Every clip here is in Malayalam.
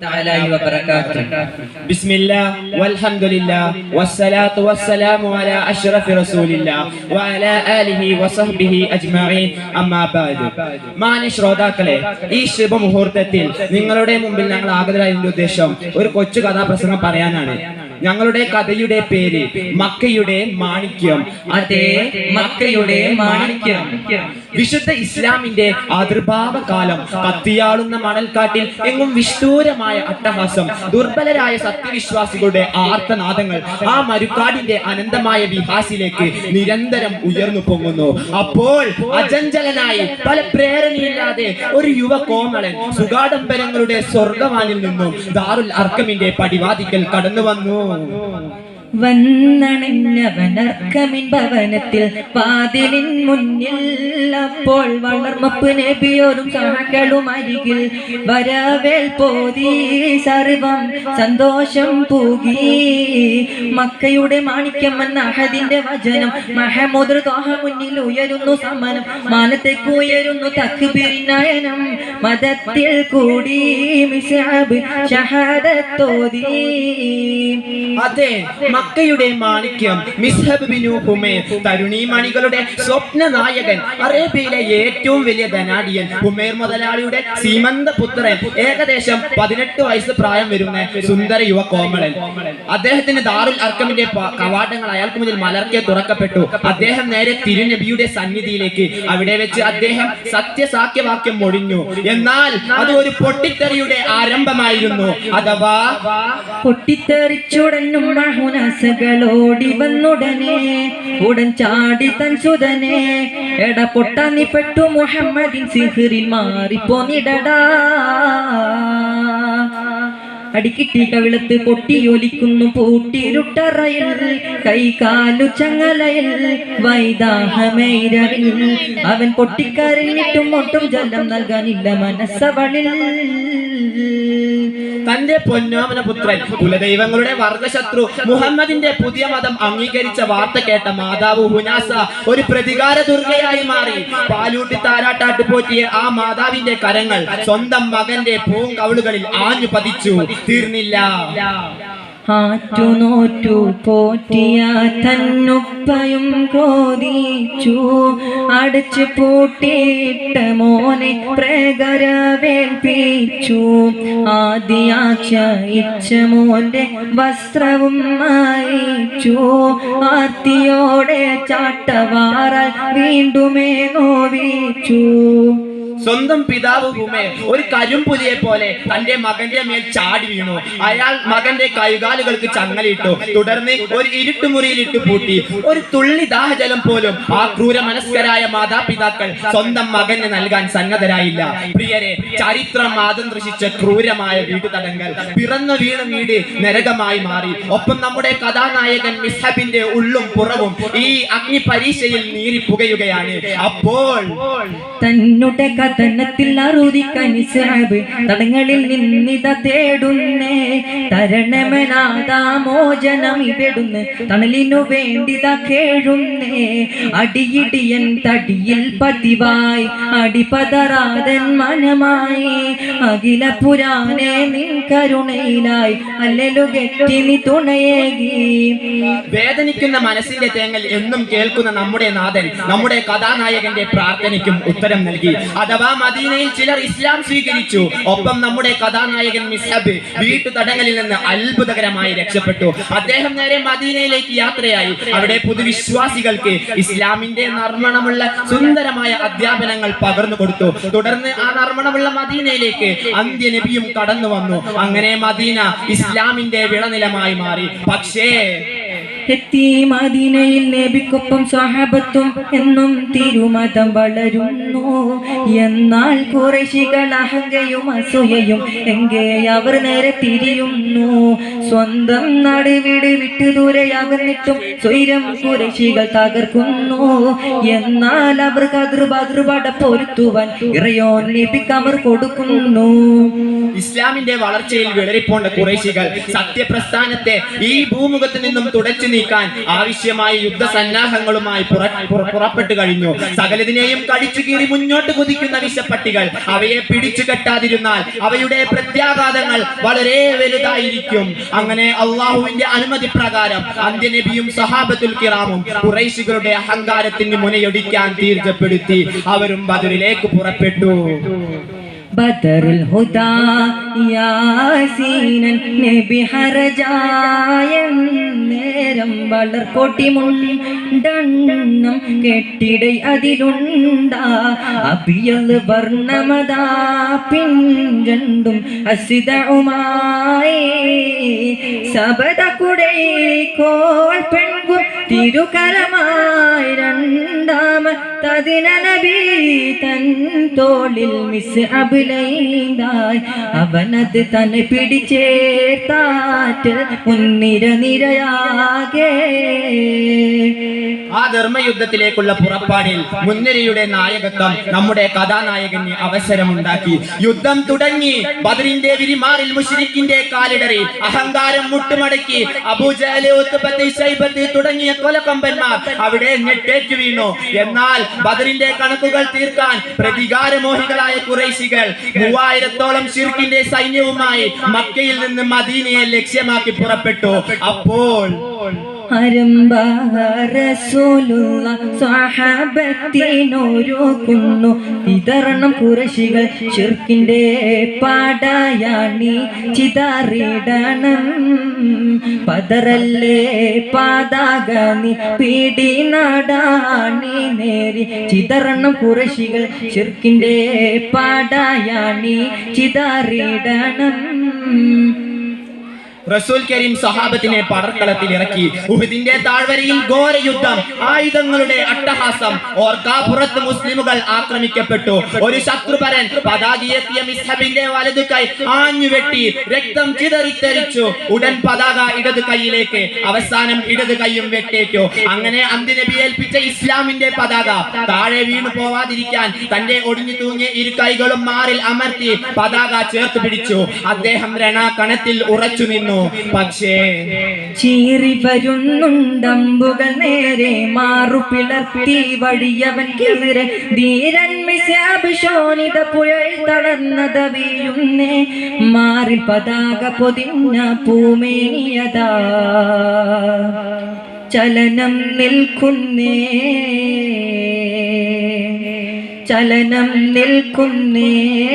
تعالى وبركاته بسم الله والحمد لله والصلاة والسلام على أشرف رسول الله وعلى آله وصحبه أجمعين أما بعد മാന്യ ശ്രോതാക്കളെ ഈ ശുഭമുഹൂർത്തത്തിൽ നിങ്ങളുടെ മുമ്പിൽ ഞങ്ങൾ ആഗതരായതിന്റെ ഉദ്ദേശം ഒരു കൊച്ചു കഥാപ്രസംഗം പറയാനാണ് ഞങ്ങളുടെ കഥയുടെ പേര് മക്കയുടെ മാണിക്യം. അതെ മക്കയുടെ മാണിക്യം. വിശുദ്ധ ഇസ്ലാമിന്റെ ആതിർഭാവ കാലം കത്തിയാളുന്ന മണൽക്കാട്ടിൽ എങ്ങും വിഷ്ണൂരമായ അട്ടഹാസം ദുർബലരായ സത്യവിശ്വാസികളുടെ ആർത്തനാദങ്ങൾ ആ മരുക്കാടിന്റെ അനന്തമായ വിഹാസിലേക്ക് നിരന്തരം ഉയർന്നു പൊങ്ങുന്നു. അപ്പോൾ അജഞ്ചലനായി പല പ്രേരണയില്ലാതെ ഒരു യുവ കോമളൻ സുഗാഡംബരങ്ങളുടെ സ്വർഗവാനിൽ നിന്നും ദാറുൽ അർക്കമിന്റെ പടിവാതിക്കൽ കടന്നു വന്നു 嗯。വന്നണഞ്ഞവനർക്കമിൻ ഭവനത്തിൽ വാതിലിൻ മുന്നിൽ അപ്പോൾ വളർമപ്പ് നബിയോരും സഹകളും അരികിൽ വരവേൽ പോതി സർവം സന്തോഷം പൂകി. മക്കയുടെ മാണിക്യം എന്ന അഹദിന്റെ വചനം മഹമുദ്ര തോഹ മുന്നിൽ ഉയരുന്നു സമനം മാനത്തേക്ക് ഉയരുന്നു തക്ബീരിനയനം മതത്തിൽ കൂടി മിസാബ് ഷഹാദത്തോതി. അതെ മക്കയുടെ മാണിക്യം മിസ്ഹബ് ബിനു ഹുമേ തരുണി മണികളുടെ സ്വപ്ന നായകൻ അറേബ്യയിലെ ഏറ്റവും വലിയ ധനാടിയൻ ഹുമേർ മുതലാളിയുടെ സീമന്ത പുത്രൻ ഏകദേശം പതിനെട്ട് വയസ്സ് പ്രായം വരുന്ന സുന്ദര യുവ കോമളൻ. അദ്ദേഹത്തിന്റെ ദാറുൽ അർക്കമിന്റെ കവാടങ്ങൾ അയാൾക്ക് മുന്നിൽ മലർക്കെ തുറക്കപ്പെട്ടു. അദ്ദേഹം നേരെ തിരുനബിയുടെ സന്നിധിയിലേക്ക്. അവിടെ വെച്ച് അദ്ദേഹം സത്യസാക്യവാക്യം മൊഴിഞ്ഞു. എന്നാൽ അത് ഒരു പൊട്ടിത്തെറിയുടെ ആരംഭമായിരുന്നു. അഥവാ പൊട്ടിത്തെറിച്ചുടനും മഹുനസുകളോടി വന്നുടനെ ഉടൻ ചാടി തൻ സുതനെ എട പൊട്ടാന്നി പെട്ടു മുഹമ്മദിൻ സിഹിറിൽ മാറിപ്പോന്നിടടാ അടിക്കിട്ടി കവിളത്ത് പൊട്ടിയൊലിക്കുന്നു പൂട്ടിരുട്ടറയിൽ കൈകാലു ചങ്ങലയിൽ വൈദാഹമേരവിൽ. അവൻ പൊട്ടിക്കരഞ്ഞിട്ടും ഒട്ടും ജലം നൽകാനില്ല മനസ്സവളിൽ. തന്റെ പൊന്നോമന പുത്രൻ കുലദൈവങ്ങളുടെ വർഗശത്രു മുഹമ്മദിന്റെ പുതിയ മതം അംഗീകരിച്ച വാർത്ത കേട്ട മാതാവ് ഹുനാസ ഒരു പ്രതികാര ദുർഗയായി മാറി. പാലൂട്ടി താരാട്ടാട്ട് പോറ്റിയ ആ മാതാവിന്റെ കരങ്ങൾ സ്വന്തം മകന്റെ പൂങ്കവളുകളിൽ ആഞ്ഞു പതിച്ചു. തീർന്നില്ല. ആറ്റുനോറ്റു പോറ്റിയ തന്നുപ്പയും ക്രോധിച്ചു. അടച്ചു പൂട്ടിയിട്ട മോനെ പ്രകരവേൽപ്പിച്ചു. ആദ്യാക്ഷയിച്ച മോന്റെ വസ്ത്രവും മായിച്ചു. ആർത്തിയോടെ ചാട്ടവാറ വീണ്ടുമേ നോവിച്ചു. സ്വന്തം പിതാവ് ഭൂമേ ഒരു കരിമ്പുലിയെ പോലെ തന്റെ മകന്റെ മേൽ ചാടി വീണു. അയാൾ മകന്റെ കൈകാലുകൾക്ക് ചങ്ങലിട്ടു തുടർന്ന് ഒരു ഇരുട്ടുമുറിയിൽ ഇട്ട് പൂട്ടി. ഒരു തുള്ളി ദാഹജലം പോലും ആ ക്രൂര മനസ്കരായ മാതാപിതാക്കൾ സ്വന്തം മകന് നൽകാൻ സന്നദ്ധരായില്ല. പ്രിയരെ ചരിത്രം ദൃശിച്ച ക്രൂരമായ വീട്ടുതടങ്കൽ പിറന്നു വീണ വീട് നരകമായി മാറി. ഒപ്പം നമ്മുടെ കഥാനായകൻ മിസ്ഹബിന്റെ ഉള്ളും പുറവും ഈ അഗ്നി പരീക്ഷയിൽ നീരിപ്പുകയുകയാണ് അപ്പോൾ തന്നുടെ കഥനത്തിൽ അറുതിക്കനിസാബ് തടങ്ങളിൽ നിന്നിത തേടുന്നേ. തരണമനാദാമോചനം ഇവിടുന്ന് തണലിനു വേണ്ടിത കേഴുന്നേ. അടിയിടിയൻ തടിയിൽ പതിവായി അടിപതറാതൻ മനമായി. അഖില പുരാനെ നിൻ കരുണയിലായി അല്ലലു കെട്ടി നീ തുണയേകി. വേദനിക്കുന്ന മനസ്സിന്റെ തേങ്ങൽ എന്നും കേൾക്കുന്ന നമ്മുടെ നാഥൻ നമ്മുടെ കഥാനായകന്റെ പ്രാർത്ഥനയ്ക്കും ഉത്തരം നൽകി. അഥവാ മദീനയിൽ ചിലർ ഇസ്ലാം സ്വീകരിച്ചു. ഒപ്പം നമ്മുടെ കഥാനായകൻ മിസ്ഹബ് വീട്ടു തടങ്ങളിൽ നിന്ന് അത്ഭുതകരമായി രക്ഷപ്പെട്ടു. അദ്ദേഹം നേരെ മദീനയിലേക്ക് യാത്രയായി. അവിടെ പുതുവിശ്വാസികൾക്ക് ഇസ്ലാമിന്റെ നർമ്മണമുള്ള സുന്ദരമായ അധ്യാപനങ്ങൾ പകർന്നു കൊടുത്തു. തുടർന്ന് ആ നർമ്മണമുള്ള മദീനയിലേക്ക് അന്ത്യനബിയും കടന്നു വന്നു. അങ്ങനെ മദീന ഇസ്ലാമിന്റെ വിളനിലമായി മാറി. പക്ഷേ എത്തി മദീനയിൽ നബിക്കൊപ്പം സ്വഹാബത്വം എന്നും തിരുമതം വളരുന്നു. എന്നാൽ കുറശികൾ അഹങ്കയും അസൂയയും എങ്കെ അവർ നേരെ തിരിയുന്നു. സ്വന്തം നാട് വീട് വിട്ടു ദൂരെയാകുന്നിട്ടും സ്വൈരം കുറശികൾ തകർക്കുന്നു. എന്നാൽ അവർ അതിർബാതൃപാട പൊരുത്തുവാൻ ഇറയോൻ അവർ കൊടുക്കുന്നു. ഇസ്ലാമിന്റെ വളർച്ചയിൽ വിളറിപ്പോണ്ട കുറേശികൾ സത്യപ്രസ്ഥാനത്തെ ഈ ഭൂമുഖത്ത് നിന്നും തുടച്ചു നീക്കാൻ ആവശ്യമായ യുദ്ധസന്നാഹങ്ങളുമായി പുറ- പുറ- പുറപ്പെട്ടു കഴിഞ്ഞു. സകലതിനെയും കടിച്ചു കീറി മുന്നോട്ട് കുതിക്കുന്ന വിശപ്പട്ടികൾ അവയെ പിടിച്ചു കെട്ടാതിരുന്നാൽ അവയുടെ പ്രത്യാഘാതങ്ങൾ വളരെ വലുതായിരിക്കും. അങ്ങനെ അള്ളാഹുവിന്റെ അനുമതി പ്രകാരം അന്ത്യനബിയും സഹാബത്തുൽ കിറാമും കുറേശികളുടെ അഹങ്കാരത്തിന് മുനയൊടിക്കാൻ തീർച്ചപ്പെടുത്തി. അവരും ബദറിലേക്ക് പുറപ്പെട്ടു. ബദറുൽ ഹുദാ യാസീനൻ നബി ഹരജായം നേരം വളർക്കോട്ടി മുണ്ടെണ്ണം കെട്ടിടൈ അതിലുണ്ടാ. അബിയൽ വർണമതാ പിഞ്ചണ്ടും അസിതവുമായി സബദ കുടൈ കോൾ പെൺകും തിരുകരമായി രണ്ടാമത്തതിന നബി തൻ തോളിൽ മിസ് അഭിലൈന്തായി അവനത് തന്നെ പിടിച്ചേർത്താറ്റ് മുൻനിര നിരയാകെ. ആ ധർമ്മയുദ്ധത്തിലേക്കുള്ള പുറപ്പാടിൽ മുൻനിരയുടെ നായകത്വം നമ്മുടെ കഥാനായകന് അവസരമുണ്ടാക്കി. യുദ്ധം തുടങ്ങി ബദറിന്റെ വിരിമാറിൽ മുഷിരിക്കിന്റെ കാലിടറി അഹങ്കാരം മുട്ടുമടക്കി ശൈബത്ത് തുടങ്ങിയ കൊലക്കൊമ്പന്മാർ അവിടെ ഞെട്ടേറ്റു വീണു. എന്നാൽ ബദറിന്റെ കണക്കുകൾ തീർക്കാൻ പ്രതികാരമോഹികളായ കുറേശികൾ മൂവായിരത്തോളം ഷിർക്കിന്റെ സൈന്യവുമായി മക്കയിൽ നിന്ന് മദീനയെ ലക്ഷ്യമാക്കി പുറപ്പെട്ടു. അപ്പോൾ അരമ്പാറസൂലുള്ള സ്വഹാബത്തിനൊരുക്കുന്നു വിതരണം കുറശികൾ ചിർക്കിന്റെ പാടയാണി ചിതറിടണം. പതറല്ലേ പാതാക പീടി നാടാണി നേരി ചിതറണം കുറശികൾ ചിർക്കിന്റെ പാടയാണി ചിതറിടണം. റസൂൽ കരീം സഹാബത്തിനെ പടർക്കളത്തിൽ ഇറക്കി. ഉഹുദിന്റെ താഴ്വരയിൽ ഘോര യുദ്ധം ആയുധങ്ങളുടെ അട്ടഹാസം ഓർക്കാപ്പുറത്ത് മുസ്ലിമുകൾ ആക്രമിക്കപ്പെട്ടു. ഒരു ശത്രുപരൻ പതാകയെത്തിയ മിസ്ഹബിന്റെ വലതു കൈ ആഞ്ഞു വെട്ടി രക്തം ചിതറിത്തെറിച്ചു. ഉടൻ പതാക ഇടത് കൈയിലേക്ക് അവസാനം ഇടത് കൈയും വെട്ടേറ്റു. അങ്ങനെ അന്തിനബി ഏൽപ്പിച്ച ഇസ്ലാമിന്റെ പതാക താഴെ വീണു പോവാതിരിക്കാൻ തന്റെ ഒടിഞ്ഞു തൂങ്ങിയ ഇരു കൈകളും മാറിൽ അമർത്തി പതാക ചേർത്ത് പിടിച്ചു. അദ്ദേഹം രണാകണത്തിൽ ഉറച്ചു നിന്നു. പക്ഷേ ചീറി വരുന്നുണ്ടമ്പുകൾ നേരെ. മാറു പിളർത്തി വഴിയവൻ കിളിരെ ധീരൻ മിശാഭിശോനിത പുഴൽ തളർന്നത വീഴുന്നേ. മാറി പതാക പൊതിഞ്ഞ പൂമേനിയതാ. ചലനം നിൽക്കുന്നേ. ചലനം നിൽക്കുന്നേ.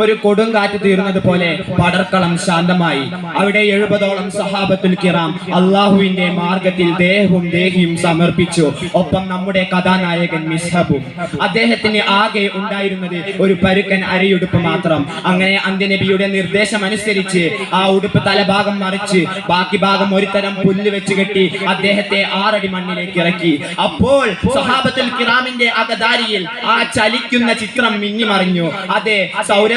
ഒരു കൊടുങ്കാറ്റ് തീർന്നത് പോലെ പടർക്കളം ശാന്തമായി. അവിടെ എഴുപതോളം സഹാബത്തുൽ കിറാം അള്ളാഹുവിന്റെ മാർഗത്തിൽ ദേഹവും ദേഹിയും സമർപ്പിച്ചു. ഒപ്പം നമ്മുടെ കഥാനായകൻ മിസ്ഹബും. അദ്ദേഹത്തിന് ആകെ ഉണ്ടായിരുന്നത് ഒരു പരുക്കൻ അരയുടുപ്പ് മാത്രം. അങ്ങനെ അന്ത്യനബിയുടെ നിർദ്ദേശം അനുസരിച്ച് ആ ഉടുപ്പ് തലഭാഗം മറിച്ച് ബാക്കി ഭാഗം ഒരുതരം പുല്ല് വെച്ച് കെട്ടി അദ്ദേഹത്തെ ആറടി മണ്ണിലേക്ക് ഇറക്കി. അപ്പോൾ സഹാബത്തുൽ കിറാമിന്റെ അകദാരിയിൽ ആ ചലിക്കുന്ന ചിത്രം മിന്നിമറിഞ്ഞു. അതെ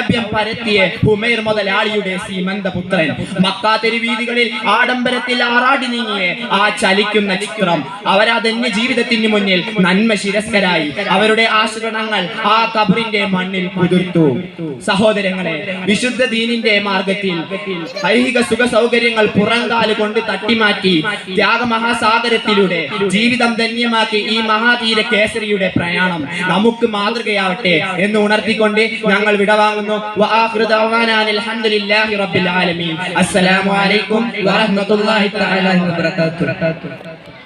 സൗരഭ്യം പരത്തിയ ഹുമൈർ മുതലാളിയുടെ സീമന്തപുത്രൻ. മക്കാ തെരുവീതികളിൽ ആഡംബരത്തിൽ ആറാടി നീങ്ങിയ ആ ചലിക്കുന്ന ചിത്രം അവരതന്യ ജീവിതത്തിന് മുന്നിൽ നന്മ ശിരസ്കരായി അവരുടെ ആശ്രണങ്ങൾ ആ കബറിന്റെ മണ്ണിൽ കുതിർത്തു. സഹോദരങ്ങളെ വിശുദ്ധ ദീനിന്റെ മാർഗത്തിൽ ഐഹിക സുഖ സൗകര്യങ്ങൾ പുറങ്കാൽ കൊണ്ട് തട്ടിമാറ്റി ത്യാഗമഹാസാഗരത്തിലൂടെ ജീവിതം ധന്യമാക്കി ഈ മഹാതീര കേസരിയുടെ പ്രയാണം നമുക്ക് മാതൃകയാവട്ടെ എന്ന് ഉണർത്തിക്കൊണ്ട് ഞങ്ങൾ വിടവാങ്ങുന്നു. അസ്സലാമു അലൈക്കും വറഹ്മത്തുള്ളാഹി തആല വബറകാതുഹു.